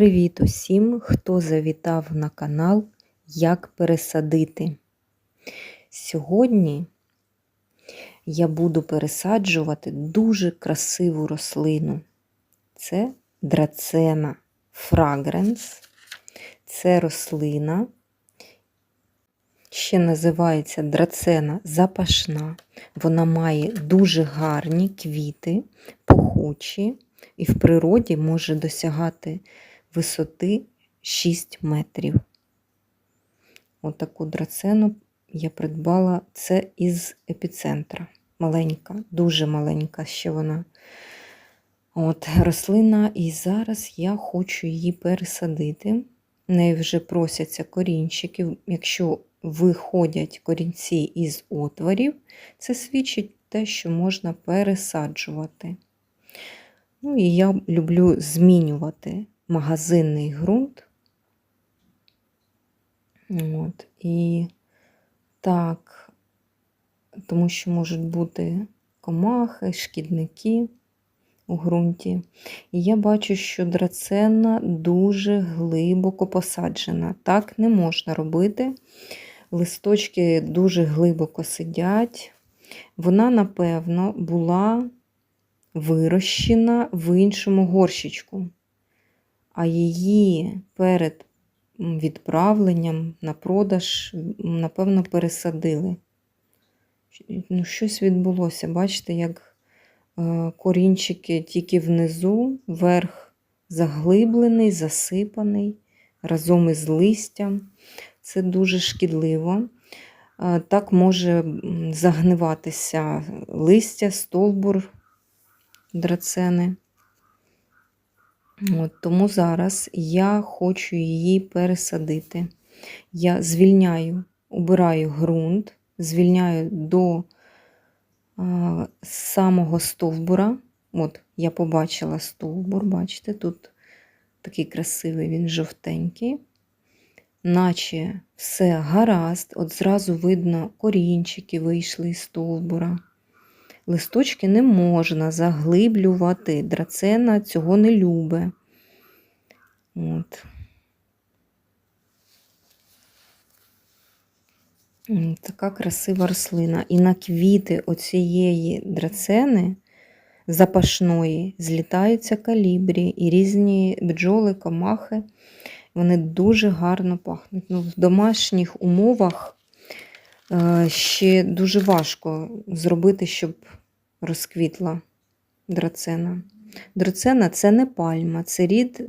Привіт усім, хто завітав на канал Як пересадити. Сьогодні я буду пересаджувати дуже красиву рослину. Це драцена фрагренс. Це рослина, ще називається драцена запашна. Вона має дуже гарні квіти, пахучі і в природі може досягати висоти 6 метрів. Отаку драцену я придбала це із епіцентра. Маленька, дуже маленька ще вона. От Рослина, і зараз я хочу її пересадити. В неї вже просяться корінчики. Якщо виходять корінці із отворів, це свідчить те, що можна пересаджувати. Ну і я люблю змінювати магазинний ґрунт. От, І так, тому що можуть бути комахи, шкідники у ґрунті. І я бачу, що драцена дуже глибоко посаджена. Так не можна робити. Листочки дуже глибоко сидять. Вона, напевно, була вирощена в іншому горщичку, а її перед відправленням на продаж, напевно, пересадили. Ну, Щось відбулося. Бачите, як е, корінчики тільки внизу, верх заглиблений, засипаний разом із листям. Це дуже шкідливо. Е, так може загниватися листя, стовбур драцени. От, Тому зараз я хочу її пересадити. Я звільняю, убираю ґрунт, звільняю до а, самого стовбура. От, я побачила стовбур, бачите, тут такий красивий він жовтенький, наче все гаразд, от зразу видно, корінчики вийшли із стовбура. Листочки не можна заглиблювати. Драцена цього не любить. От. Така красива рослина. І на квіти оцієї драцени запашної злітаються калібрі і різні бджоли, комахи. Вони дуже гарно пахнуть. Ну, В домашніх умовах е, ще дуже важко зробити, щоб розквітла драцена. Драцена це не пальма, це рід